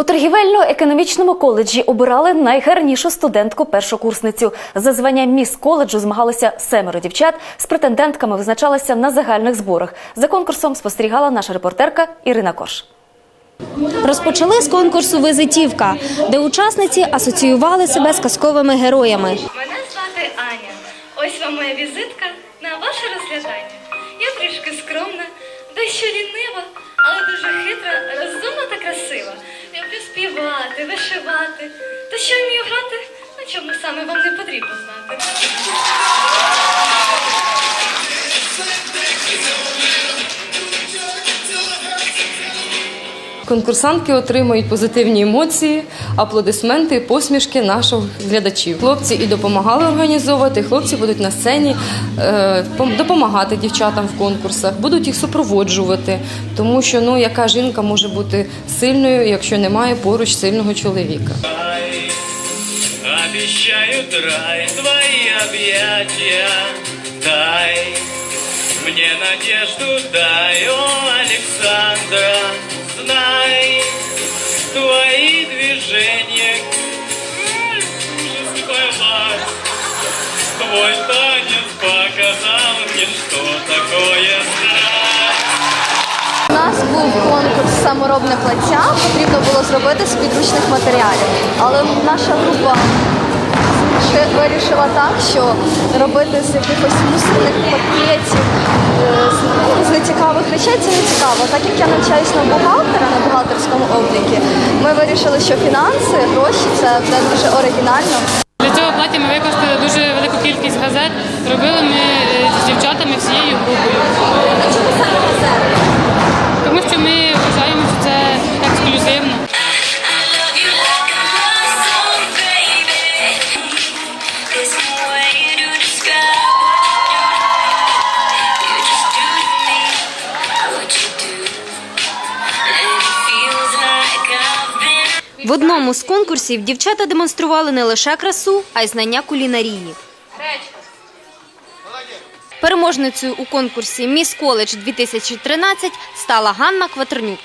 У торгівельно-економічному коледжі обирали найгарнішу студентку-першокурсницю. За звання міс коледжу змагалося семеро дівчат. З претендентками визначалися на загальних зборах. За конкурсом спостерігала наша репортерка Ірина Корж. Розпочали з конкурсу Визитівка, де учасниці асоціювали себе з казковими героями. Мене звати Аня. Ось вам моя візитка на ваше розглядання. Я трішки скромна, дещо лінива, що вмію грати, на чому саме вам не потрібно знати. Конкурсантки отримують позитивні емоції, аплодисменти, посмішки наших глядачів. Хлопці і допомагали організовувати. Хлопці будуть на сцені е, допомагати дівчатам в конкурсах, будуть їх супроводжувати, тому що ну яка жінка може бути сильною, якщо немає поруч сильного чоловіка. Обещают рай твои объятия Дай мне надежду, дай, о, Александра Знай, твои движения. Твой танец показал мне, что такое У нас був конкурс саморобне плаття, потрібно було зробити з підручних матеріалів. Але наша група вирішила так, що робити з якихось мусорних пакетів, е, з, нецікавих речей це не цікаво. Так як я навчаюсь на бухгалтера на бухгалтерському обліку, ми вирішили, що фінанси, гроші це буде дуже оригінально. Для цього плаття ми використали дуже велику кількість газет. Робили ми е, з дівчатами всією групою. В одному з конкурсів дівчата демонстрували не лише красу, а й знання кулінарії. Переможницею у конкурсі Міс Коледж 2013 стала Ганна Кватернюк.